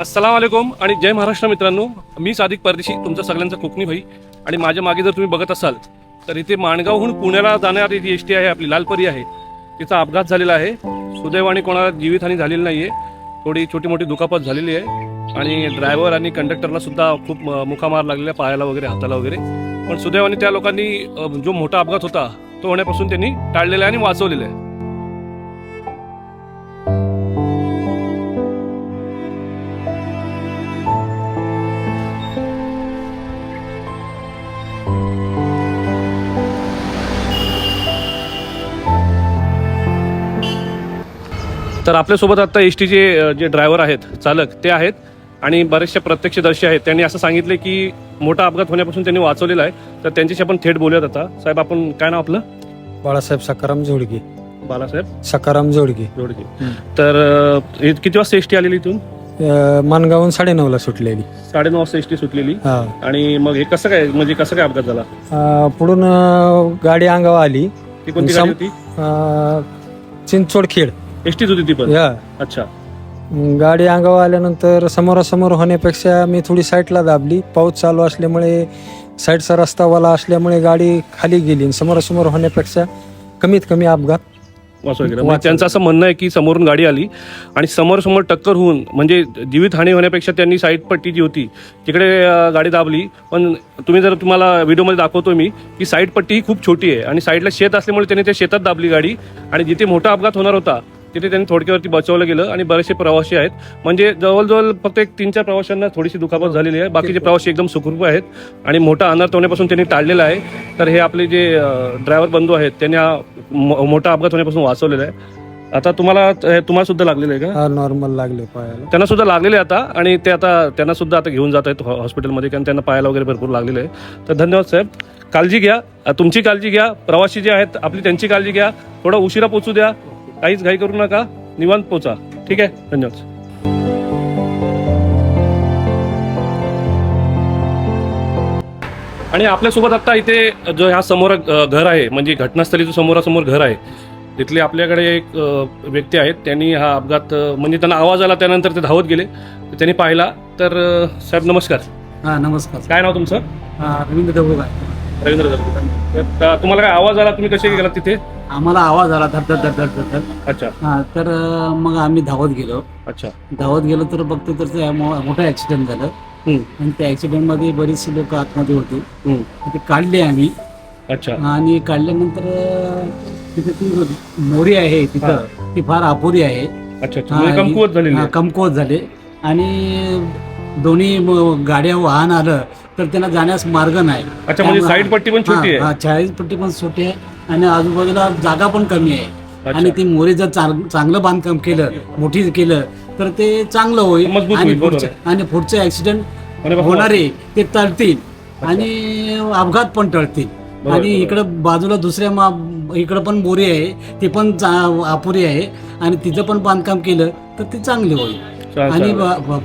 अस्सलाम वालेकुम आणि जय महाराष्ट्र मित्रांनो. मी सादिक परदेशी तुमचा सगळ्यांचा कोकणी भाई. आणि माझ्या मागे जर तुम्ही बघत असाल तर इथे माणगावहून पुण्याला जाणारी जी एस टी आहे आपली लालपरी आहे. तिचा अपघात झालेला आहे. सुदैवाने कोणाला जीवितहानी झालेली नाहीये. थोडी छोटी मोठी दुखापत झालेली आहे. आणि ड्रायव्हर आणि कंडक्टरला सुद्धा खूप मुखामार लागलेला आहे, पायाला वगैरे हाताला वगैरे. पण सुदैवाने त्या लोकांनी जो मोठा अपघात होता तो होण्यापासून त्यांनी टाळलेला आहे आणि वाचवलेला आहे. तर आपल्यासोबत आता एस टीचे जे ड्रायव्हर आहेत चालक ते आहेत आणि बरेचसे प्रत्यक्षदर्शी आहेत. त्यांनी असं सांगितले की मोठा अपघात होण्यापासून त्यांनी वाचवलेला आहे. तर त्यांच्याशी आपण थेट बोलूयात आता. साहेब आपण काय नाव आपलं? बाळासाहेब सकाराम जोडगे. बालासाहेब सकाराम जोडगे. जोडगे. तर अं, हे किती वाजता एस टी आलेली इथून? अं, मानगावून साडेनऊ ला सुटलेली. साडेनऊ वाजता एस टी सुटलेली. हा. आणि मग हे कसं काय म्हणजे कसं काय अपघात झाला? अं, पुढून अं, गाडी अंगावर आली. ती कोणती सम- गाडी होती? अं, चिंचोड एस टीच होती ती पण? या. अच्छा. गाडी अंगावर आल्यानंतर समोरासमोर होण्यापेक्षा मी थोडी साईडला दाबली. पाऊस चालू असल्यामुळे साईडचा रस्ता वाला असल्यामुळे गाडी खाली गेली आणि समोरासमोर होण्यापेक्षा कमीत कमी अपघात वाचवा गेला वाचवा. म्हणजे त्यांचं असं म्हणणं आहे की समोरून गाडी आली आणि समोर समोर टक्कर होऊन म्हणजे जीवितहानी होण्यापेक्षा त्यांनी साईड पट्टी जी होती तिकडे अं, गाडी दाबली. पण तुम्ही जर तुम्हाला व्हिडिओमध्ये दाखवतो मी की साईड पट्टी ही खूप छोटी आहे आणि साईडला शेत असल्यामुळे त्यांनी त्या शेतात दाबली गाडी आणि जिथे मोठा अपघात होणार होता तिथे त्यांनी थोडक्यावरती बचावलं गेलं आणि बरेचसे प्रवासी आहेत. म्हणजे जवळजवळ फक्त एक तीन चार प्रवाशांना थोडीशी दुखापत झालेली आहे. बाकीचे प्रवासी एकदम सुखरूप आहेत आणि मोठा अनर्थ होण्यापासून त्यांनी टाळलेला आहे. तर हे आपले जे ड्रायव्हर बंधू आहेत त्यांनी हा मोठा अपघात होण्यापासून वाचवलेला आहे. आता तुम्हाला तुम्हाला सुद्धा लागलेलं आहे का? हा नॉर्मल लागले पायाला त्यांना सुद्धा लागलेले आहे आता आणि ते आता त्यांना सुद्धा आता घेऊन जात आहेत हॉस्पिटलमध्ये कारण त्यांना पायाला वगैरे भरपूर लागलेलं आहे. तर धन्यवाद साहेब. काळजी घ्या. तुमची काळजी घ्या. प्रवासी जे आहेत आपली त्यांची काळजी घ्या. थोडा उशिरा पोचू द्या. काहीच घाई करू नका. निवांत पोचा. ठीक आहे? धन्यवाद. आणि आपल्यासोबत आता इथे जो ह्या समोर घर आहे म्हणजे घटनास्थळी जो समोरासमोर घर आहे. तिथले आपल्याकडे एक व्यक्ती आहेत. त्यांनी हा अपघात म्हणजे त्यांना आवाज आला त्यानंतर ते धावत गेले. त्यांनी पाहिला. तर साहेब नमस्कार. हा नमस्कार. काय नाव तुमचं? रवींद्र दबोगा रवींद्र. तर तुम्हाला काय आवाज आला? तुम्ही कसे गेलात तिथे? आम्हाला आवाज आला धड धड धड अच्छा. हा तर अं, मग आम्ही धावत गेलो. अच्छा. धावत गेलो तर बघतो तर ते मो- मोठा ऍक्सिडेंट झालं. हम्म, आणि त्या ऍक्सिडेंटमध्ये बरीचशी लोक आतमध्ये होती. हम्म. ते काढले आम्ही. अच्छा. आणि काढल्यानंतर अं, तिथे ती मोरी आहे तिथं. ती फार अपुरी आहे. अच्छा अच्छा. म्हणजे कमकुवत झालेली हा, आहे. कमकुवत झाले. आणि दोन्ही म- गाड्या वाहन आलं. तर त्यांना जाण्यास मार्ग नाही. अच्छा म्हणजे साईड पट्टी पण छोटी आहे. चाळीस पट्टी पण छोटी आहे आणि आजूबाजूला जागा पण कमी आहे. आणि ती मोरे जर चांग- चांगलं बांधकाम केलं मोठी केलं तर ते चांगलं होईल आणि पुढचे आणि पुढचे ऍक्सिडेंट होणारे ते टळतील. आणि अपघात पण टळतील. आणि. इकडं बाजूला दुसऱ्या मा- इकडं पण मोरी आहे ती पण अपुरी आहे. आणि तिथं पण बांधकाम केलं तर ते चांगले होईल. आणि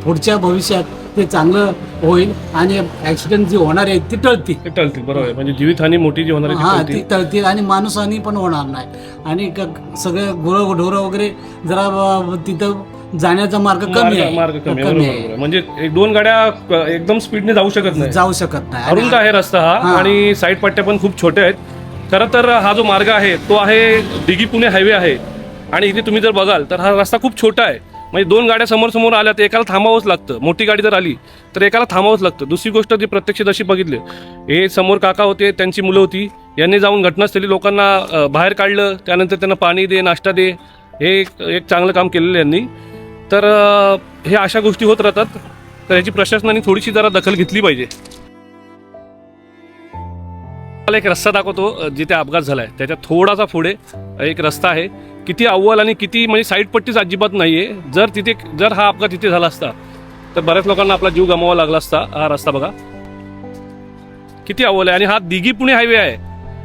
पुढच्या भविष्यात ते चांगलं होईल आणि ऍक्सिडेंट जे होणार आहेत ते टळतील. ते टळतील बरोबर आहे. म्हणजे जीवितहानी मोठी जी होणार आहे हा ती ती टळतील. तळतील आणि माणूसहानी पण होणार नाही. आणि क- सगळे गुरं ढोरं वगैरे जरा ब- तिथं जाण्याचा मार्ग कमी मार्ग आहे. मार्ग कमी आहे, कमी बरोबर, बरोबर. म्हणजे एक दोन गाड्या एकदम स्पीडने जाऊ शकत नाही. जाऊ शकत नाही. अरुंद आहे रस्ता हा? हा. आणि साईड पट्ट्या पण खूप छोट्या आहेत. खरं तर हा जो मार्ग आहे तो आहे दिघी पुणे हायवे आहे. आणि इथे तुम्ही जर बघाल तर हा रस्ता खूप छोटा आहे. म्हणजे दोन गाड्या समोर समोर आल्या तर एकाला थांबावंच लागतं. मोठी गाडी जर आली तर एकाला थांबावंच लागतं. दुसरी गोष्ट जी जशी बघितली हे समोर काका होते त्यांची मुलं होती यांनी जाऊन घटनास्थळी लोकांना बाहेर काढलं त्यानंतर त्यांना पाणी दे नाश्ता दे हे एक एक चांगलं काम केलेलं यांनी. तर हे अशा गोष्टी होत राहतात. तर याची प्रशासनाने थोडीशी जरा दखल घेतली पाहिजे. मला एक रस्ता दाखवतो जिथे अपघात झालाय. त्याच्या थोडासा पुढे एक रस्ता आहे. किती अव्वल आणि किती म्हणजे साईड पट्टीच अजिबात आहे जर तिथे जर हा अपघात तिथे झाला असता तर बऱ्याच लोकांना आपला जीव गमावा लागला असता. हा रस्ता बघा. किती अव्वल आहे. आणि हा दिघी पुणे हायवे आहे.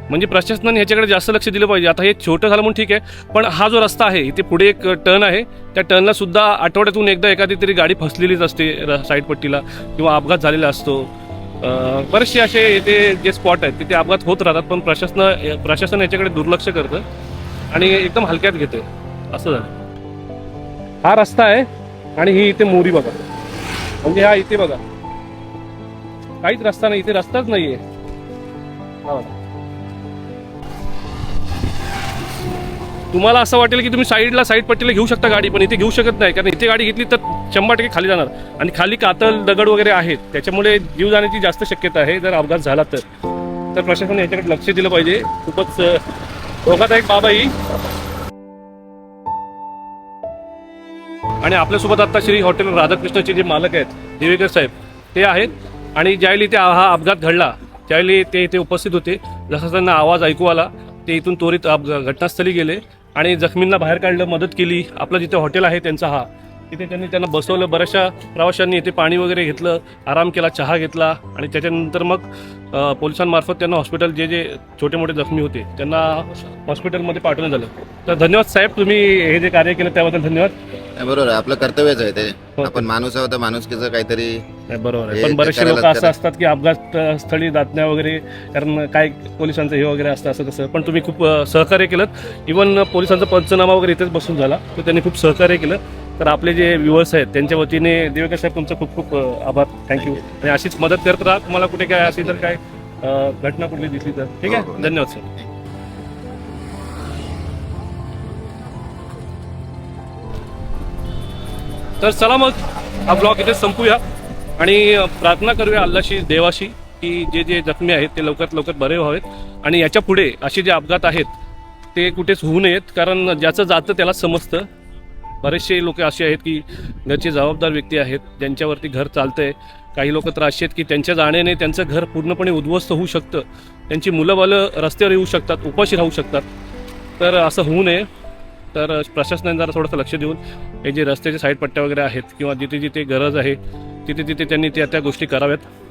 म्हणजे प्रशासनाने ह्याच्याकडे जास्त लक्ष दिलं पाहिजे. आता हे छोटं झालं म्हणून ठीक आहे. पण हा जो रस्ता आहे इथे पुढे एक टर्न आहे. त्या टर्नला सुद्धा आठवड्यातून एकदा एखादी तरी गाडी फसलेलीच असते र- साईड पट्टीला किंवा अपघात झालेला असतो. बरेचसे असे इथे जे स्पॉट आहेत तिथे अपघात होत राहतात. पण प्रशासन प्रशासन याच्याकडे दुर्लक्ष करतं. आणि एकदम हलक्यात घेते असं झालं. हा रस्ता आहे आणि ही इथे मोरी बघा. म्हणजे हा इथे बघा. काहीच रस्ता नाही इथे रस्ताच नाहीये. तुम्हाला असं वाटेल की तुम्ही साईडला साईड पट्टीला घेऊ शकता गाडी पण इथे घेऊ शकत नाही. कारण इथे गाडी घेतली तर शंभर टक्के खाली जाणार. आणि खाली कातल दगड वगैरे आहेत. त्याच्यामुळे जीव जाण्याची जास्त शक्यता आहे. जर अपघात झाला तर. तर प्रशासनाने याच्याकडे लक्ष दिलं पाहिजे. खूपच धोकादायक बाब आहे ही. आणि आपल्यासोबत आता श्री हॉटेल राधाकृष्णाचे जे मालक आहेत देवेकर साहेब ते आहेत. आणि ज्यावेळी ते हा अपघात घडला त्यावेळी ते इथे उपस्थित होते. जसा त्यांना आवाज ऐकू आला ते इथून त्वरित घटनास्थळी गेले. आणि जखमींना बाहेर काढलं मदत केली. आपलं जिथे हॉटेल आहे त्यांचा हा तिथे त्यांनी त्यांना बसवलं बऱ्याचशा प्रवाशांनी इथे पाणी वगैरे घेतलं आराम केला चहा घेतला आणि त्याच्यानंतर मग पोलिसांमार्फत त्यांना हॉस्पिटल जे जे छोटे मोठे जखमी होते त्यांना हॉस्पिटलमध्ये पाठवण्यात झालं तर धन्यवाद साहेब तुम्ही हे जे कार्य केलं त्याबद्दल धन्यवाद. नाही, बरोबर आहे. आपलं कर्तव्यच आहे ते. हो. आपण माणूस आहोत तर माणुसकीचं काहीतरी नाही, बरोबर आहे. हे पण बरेचसे करायलाच लोक असं. असतात की अपघात अ, स्थळी दातण्या वगैरे कारण काय पोलिसांचं हे वगैरे असतं असं तसं पण तुम्ही खूप अ, सहकार्य केलं. इवन पोलिसांचा पंचनामा वगैरे इथेच बसून झाला. तर त्यांनी खूप सहकार्य केलं. तर आपले जे व्ह्युअर्स आहेत त्यांच्या वतीने देवेकर साहेब तुमचं खूप खूप आभार. थँक्यू आणि अशीच मदत करत राहा. तुम्हाला कुठे काय असेल तर काय घटना कुठली दिसली तर. ठीक आहे. धन्यवाद सर तर चला मग हा ब्लॉग इथे संपूया. आणि प्रार्थना करूया अल्लाशी देवाशी की जे जे जखमी आहेत ते लवकरात लवकर बरे व्हावेत. आणि याच्यापुढे असे जे अपघात आहेत ते कुठेच होऊ नयेत कारण ज्याचं जातं त्याला समजतं. बरेचसे लोक असे आहेत की घरचे जबाबदार व्यक्ती आहेत ज्यांच्यावरती घर चालतं आहे काही लोक तर असे आहेत की त्यांच्या जाण्याने त्यांचं घर पूर्णपणे उद्ध्वस्त होऊ शकतं. त्यांची मुलं बालं रस्त्यावर येऊ शकतात उपाशी राहू शकतात. तर असं होऊ नये. तर प्रशासनाने जरा थोडंसं लक्ष देऊन हे जे रस्त्याचे साईड पट्ट्या वगैरे आहेत किंवा जिथे जिथे गरज आहे तिथे तिथे त्यांनी त्या त्या गोष्टी कराव्यात.